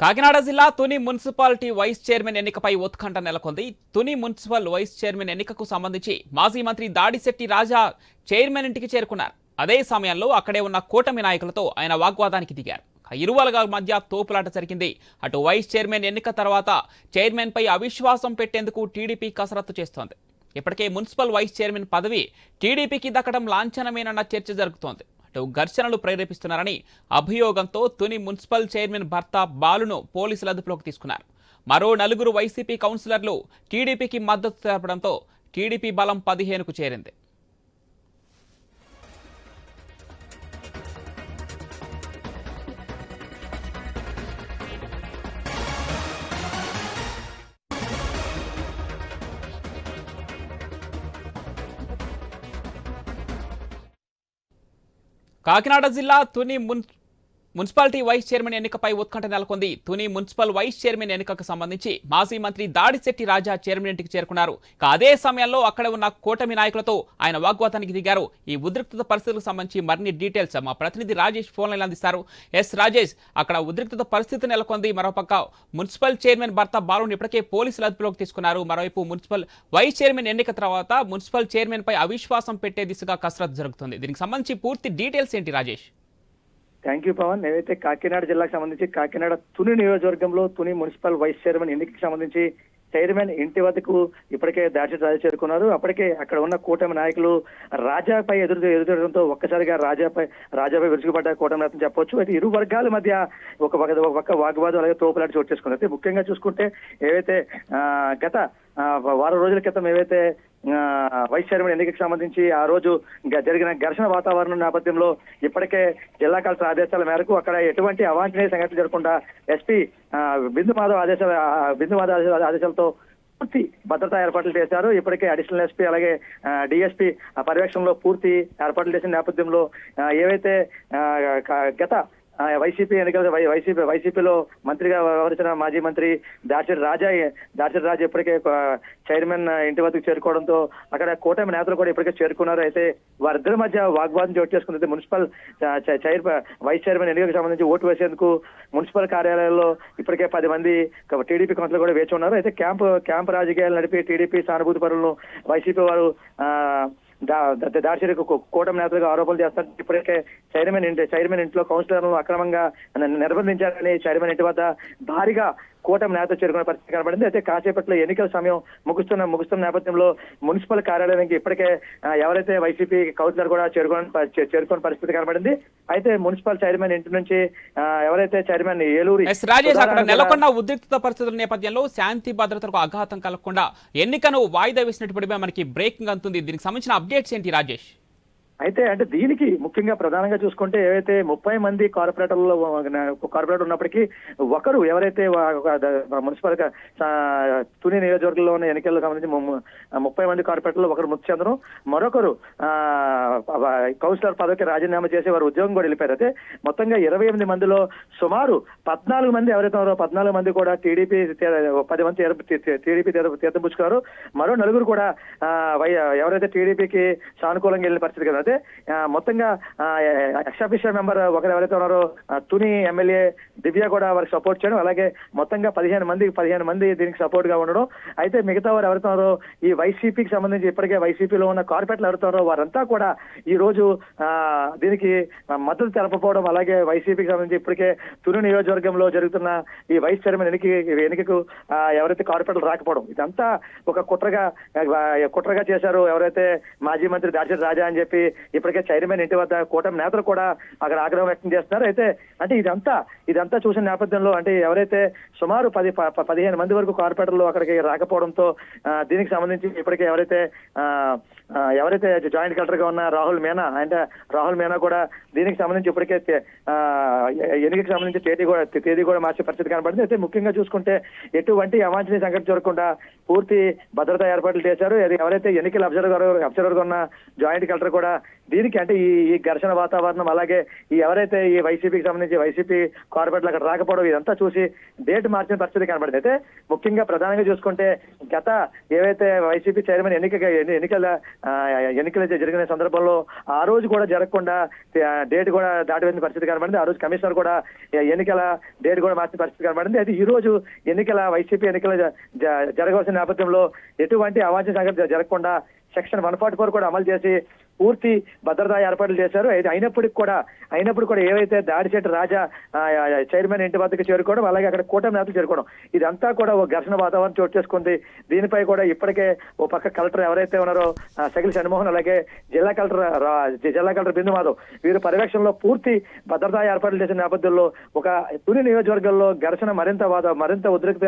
కాకినాడ జిల్లా Tuni municipality vice chairman ఎన్నికపై ఉత్కంఠ నెలకొంది. తుని మున్సిపల్ వైస్ చైర్మన్ ఎన్నికకు సంబంధించి మాజీ మంత్రి దాడిశెట్టి రాజా చైర్మన్ ఇంటికి చేరుకున్నారు. అదే సమయంలో అక్కడే ఉన్న కూటమి నాయకులతో ఆయన వాగ్వాదానికి దిగారు. ఇరు మధ్య తోపులాట జరిగింది. అటు వైస్ చైర్మన్ ఎన్నిక తర్వాత చైర్మన్పై అవిశ్వాసం పెట్టేందుకు టీడీపీ కసరత్తు చేస్తోంది. ఇప్పటికే మున్సిపల్ వైస్ చైర్మన్ పదవి టీడీపీకి దక్కడం లాంఛనమేనన్న చర్చ జరుగుతోంది. ఘర్షణలు ప్రేరేపిస్తున్నారని అభియోగంతో తుని మున్సిపల్ చైర్మన్ భర్త బాలును పోలీసులు అదుపులోకి తీసుకున్నారు. మరో నలుగురు వైసీపీ కౌన్సిలర్లు టీడీపీకి మద్దతు తెలపడంతో టీడీపీ బలం పదిహేనుకు చేరింది. కాకినాడ జిల్లా తుని మున్ మున్సిపాలిటీ వైస్ చైర్మన్ ఎన్నికపై ఉత్కంఠ నెలకొంది. తుని మున్సిపల్ వైస్ చైర్మన్ ఎన్నికకు సంబంధించి మాజీ మంత్రి దాడిశెట్టి రాజా చైర్మన్ ఇంటికి చేరుకున్నారు. అదే సమయంలో అక్కడ ఉన్న కూటమి నాయకులతో ఆయన వాగ్వాదానికి దిగారు. ఈ ఉద్రిక్తత పరిస్థితులకు సంబంధించి మరిన్ని డీటెయిల్స్ మా ప్రతినిధి రాజేష్ ఫోన్ లైన్ అందిస్తారు. ఎస్ రాజేష్ అక్కడ ఉద్రిక్తత పరిస్థితి నెలకొంది. మరోపక్క మున్సిపల్ చైర్మన్ భర్త బాలుని ఇప్పటికే పోలీసులు అదుపులోకి తీసుకున్నారు. మరోవైపు మున్సిపల్ వైస్ చైర్మన్ ఎన్నిక తర్వాత మున్సిపల్ చైర్మన్ పై అవిశ్వాసం పెట్టే దిశగా కసరత్తు జరుగుతుంది. దీనికి సంబంధించి పూర్తి డీటెయిల్స్ ఏంటి రాజేష్? Thank you Pawan. ఏదైతే కాకినాడ జిల్లాకు సంబంధించి కాకినాడ తుని నియోజకవర్గంలో తుని మున్సిపల్ వైస్ చైర్మన్ ఎన్నికకి సంబంధించి చైర్మన్ ఇంటి వద్దకు ఇప్పటికే దాచి దాడి చేరుకున్నారు. అప్పటికే అక్కడ ఉన్న కూటమి నాయకులు రాజాపై ఎదురు ఎదురడంతో ఒక్కసారిగా రాజాపై రాజాపై విరుచుకుపడ్డ కూటమి నేతలు చెప్పొచ్చు. అయితే ఇరు వర్గాల మధ్య ఒక ఒక వాగ్వాదం అలాగే తోపులాంటి చోటు చేసుకున్నారు అయితే ముఖ్యంగా చూసుకుంటే ఏవైతే ఆ, గత వారం రోజుల క్రితం ఏవైతే ఆ, వైస్ చైర్మన్ ఎన్నికకు సంబంధించి ఆ రోజు జరిగిన ఘర్షణ వాతావరణం నేపథ్యంలో ఇప్పటికే జిల్లా కలెక్టర్ ఆదేశాల మేరకు అక్కడ ఎటువంటి అవాంఛనీయ సంఘటన జరగకుండా ఎస్పీ బిందు మాధవ్ ఆదేశాల ఆ, బిందు మాధవ్ ఆదేశాలతో పూర్తి భద్రతా ఏర్పాట్లు చేశారు. ఇప్పటికే అడిషనల్ ఎస్పీ అలాగే డిఎస్పీ పర్యవేక్షణలో పూర్తి ఏర్పాట్లు చేసిన నేపథ్యంలో ఏవైతే ఆ, గత వైసీపీ ఎన్నికల వైసీపీ వైసీపీలో మంత్రిగా వ్యవహరించిన మాజీ మంత్రి దాచరి రాజా దాచరి రాజా ఇప్పటికే చైర్మన్ ఇంటి వద్దకు చేరుకోవడంతో అక్కడ కూటమి నేతలు కూడా ఇప్పటికే చేరుకున్నారు. అయితే వారిద్దరి మధ్య వాగ్వాదం చోటు చేసుకుంది. మున్సిపల్ చైర్ వైస్ చైర్మన్ ఎన్నికలకు సంబంధించి ఓటు వేసేందుకు మున్సిపల్ కార్యాలయాల్లో ఇప్పటికే పది మంది టీడీపీ కౌన్సిలర్ కూడా వేచి ఉన్నారు. అయితే క్యాంప్ క్యాంప్ రాజకీయాలు నడిపి టీడీపీ సానుభూతి పరులను వైసీపీ వారు ఆ, కూటమి నేతలుగా ఆరోపణలు చేస్తారు. ఇప్పటికే చైర్మన్ ఇంటి చైర్మన్ ఇంట్లో కౌన్సిలర్లను అక్రమంగా నిర్బంధించారని చైర్మన్ ఇంటి వద్ద భారీగా కూటమి నేత చేరుకునే పరిస్థితి కనబడింది. అయితే కాసేపట్లో ఎన్నికల సమయం ముగుస్తున్న ముగుస్తున్న నేపథ్యంలో మున్సిపల్ కార్యాలయానికి ఇప్పటికే ఎవరైతే వైసీపీ కౌన్సిలర్ కూడా చేరుకొని ప- చే- చేరుకునే పరిస్థితి కనబడింది. అయితే మున్సిపల్ చైర్మన్ ఇంటి నుంచి ఎవరైతే చైర్మన్ ఏలూరి రాజేష్ అక్కడ నెలకొన్న ఉద్రిక్తత పరిస్థితుల నేపథ్యంలో శాంతి భద్రతలకు ఆఘాతం కలగకుండా ఎన్నికను వాయిదా వేసినట్టుపడిగా మనకి బ్రేకింగ్ అందుతుంది దీనికి సంబంధించిన అప్డేట్స్ ఏంటి రాజేష్? అయితే అంటే దీనికి ముఖ్యంగా ప్రధానంగా చూసుకుంటే ఏవైతే ముప్పై మంది కార్పొరేటర్లలో కార్పొరేటర్ ఉన్నప్పటికీ ఒకరు ఎవరైతే మున్సిపల్ తుని నియోజకవర్గంలో ఉన్న ఎన్నికల్లో సంబంధించి ము- ముప్పై మంది కార్పొరేటర్లు ఒకరు మృతి చెందడం మరొకరు ఆ, కౌన్సిలర్ పదవికి రాజీనామా చేసి వారు ఉద్యోగం కూడా వెళ్ళిపోయారు. అయితే మొత్తంగా ఇరవై ఎనిమిది మందిలో సుమారు పద్నాలుగు మంది ఎవరైతే ఉన్నారో పద్నాలుగు మంది కూడా టీడీపీ పది మంది టీడీపీ తీర్థపుచ్చుకున్నారు మరో నలుగురు కూడా ఎవరైతే టీడీపీకి సానుకూలంగా వెళ్ళిన పరిస్థితి కదా. అయితే ఆ, మొత్తంగా ఎక్సాఫిషియల్ మెంబర్ ఒకరు ఎవరైతే ఉన్నారో తుని ఎమ్మెల్యే దివ్య కూడా వారికి సపోర్ట్ చేయడం అలాగే మొత్తంగా పదిహేను మంది పదిహేను మంది దీనికి సపోర్ట్గా ఉండడం. అయితే మిగతా వారు ఎవరైతే ఉన్నారో ఈ వైసీపీకి సంబంధించి ఇప్పటికే వైసీపీలో ఉన్న కార్పొరేట్లు ఎవరైతే ఉన్నారో వారంతా కూడా ఈ రోజు ఆ, దీనికి మద్దతు తెలపకపోవడం అలాగే వైసీపీకి సంబంధించి ఇప్పటికే తుని నియోజకవర్గంలో జరుగుతున్న ఈ వైస్ చైర్మన్ ఎన్నిక ఎన్నికకు ఎవరైతే కార్పొరేట్లు రాకపోవడం ఇదంతా ఒక కుట్రగా కుట్రగా చేశారు ఎవరైతే మాజీ మంత్రి దాశరథి రాజా అని చెప్పి ఇప్పటికే చైర్మన్ ఇంటి వద్ద కూటమి నేతలు కూడా అక్కడ ఆగ్రహం వ్యక్తం చేస్తున్నారు. అయితే అంటే ఇదంతా ఇదంతా చూసిన నేపథ్యంలో అంటే ఎవరైతే సుమారు పది ప- పదిహేను మంది వరకు కార్పొరేటర్లు అక్కడికి రాకపోవడంతో దీనికి సంబంధించి ఇప్పటికే ఎవరైతే ఆ, ఎవరైతే జాయింట్ కలెక్టర్గా ఉన్న రాహుల్ మీనా అంటే రాహుల్ మీనా కూడా దీనికి సంబంధించి ఇప్పటికే ఆ, ఎన్నికకి సంబంధించి తేదీ కూడా తేదీ కూడా మార్చే పరిస్థితి కనబడింది. అయితే ముఖ్యంగా చూసుకుంటే ఎటువంటి అవాంఛనీయ సంఘటన జరగకుండా పూర్తి భద్రతా ఏర్పాట్లు చేశారు. అది ఎవరైతే ఎన్నికల అబ్జర్వర్ అబ్జర్వర్గా ఉన్న జాయింట్ కలెక్టర్ కూడా దీనికి అంటే ఈ ఈ ఘర్షణ వాతావరణం అలాగే ఈ ఎవరైతే ఈ వైసీపీకి సంబంధించి వైసీపీ కార్పొరేట్లు అక్కడ రాకపోవడం ఇదంతా చూసి డేట్ మార్చిన పరిస్థితి కనబడింది. అయితే ముఖ్యంగా ప్రధానంగా చూసుకుంటే గత ఏవైతే వైసీపీ చైర్మన్ ఎన్నిక ఎన్నికల ఎన్నికలు జరిగిన సందర్భంలో ఆ రోజు కూడా జరగకుండా డేట్ కూడా దాటిపోయిన పరిస్థితి కనబడింది. ఆ రోజు కమిషనర్ కూడా ఎన్నికల డేట్ కూడా మార్చిన పరిస్థితి కనబడింది. అయితే ఈ రోజు ఎన్నికల వైసీపీ ఎన్నికలు జరగవలసిన నేపథ్యంలో ఎటువంటి అవాంఛ సంఘటన జరగకుండా సెక్షన్ వన్ ఫార్టీ ఫోర్ కూడా అమలు చేసి పూర్తి భద్రతా ఏర్పాట్లు చేశారు. అయితే అయినప్పటికీ కూడా అయినప్పుడు కూడా ఏవైతే దాడిశెట్టి రాజా చైర్మన్ ఇంటి వద్దకు చేరుకోవడం అలాగే అక్కడ కూటమి నేతలు చేరుకోవడం ఇదంతా కూడా ఒక ఘర్షణ వాతావరణం చోటు చేసుకుంది. దీనిపై కూడా ఇప్పటికే ఓ పక్క కలెక్టర్ ఎవరైతే ఉన్నారో సగిలి షణ్మోహన్ అలాగే జిల్లా కలెక్టర్ రా- జిల్లా కలెక్టర్ బిందు మాధవ్ వీరు పర్యవేక్షణలో పూర్తి భద్రతా ఏర్పాట్లు చేసిన నేపథ్యంలో ఒక తుని నియోజకవర్గంలో ఘర్షణ మరింత వాద మరింత ఉద్రిక్త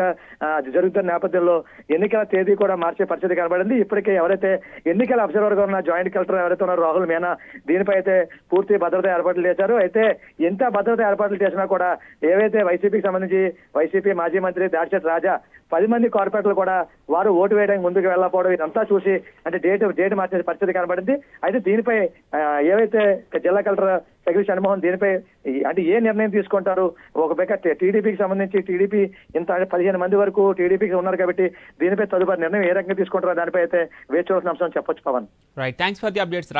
జరుగుతున్న నేపథ్యంలో ఎన్నికల తేదీ కూడా మార్చే పరిస్థితి కనబడింది. ఇప్పటికే ఎవరైతే ఎన్నికల అబ్జర్వర్గా ఉన్న జాయింట్ కలెక్టర్ ఎవరైతే మాట్లాడుతున్నారు రాహుల్ మేనా దీనిపై అయితే పూర్తి భద్రత ఏర్పాట్లు చేశారు. అయితే ఎంత భద్రత ఏర్పాట్లు చేసినా కూడా ఏవైతే వైసీపీకి సంబంధించి వైసీపీ మాజీ మంత్రి దాడిశెట్టి రాజా పది మంది కార్పొరేటర్లు కూడా వారు ఓటు వేయడానికి ముందుకు వెళ్ళకపోవడం ఇదంతా చూసి అంటే డేట్ డేట్ మార్చే పరిస్థితి కనబడింది. అయితే దీనిపై ఏవైతే జిల్లా కలెక్టర్ సగిరి షణ్మోహన్ దీనిపై అంటే ఏ నిర్ణయం తీసుకుంటారు? ఒక పక్క టీడీపీకి సంబంధించి టీడీపీ ఇంత అంటే పదిహేను మంది వరకు టీడీపీకి ఉన్నారు కాబట్టి దీనిపై తదుపరి నిర్ణయం ఏ రకంగా తీసుకుంటారో దానిపై అయితే వేచి చూడాల్సిన అంశం చెప్పొచ్చు Pawan. Right thanks for the updates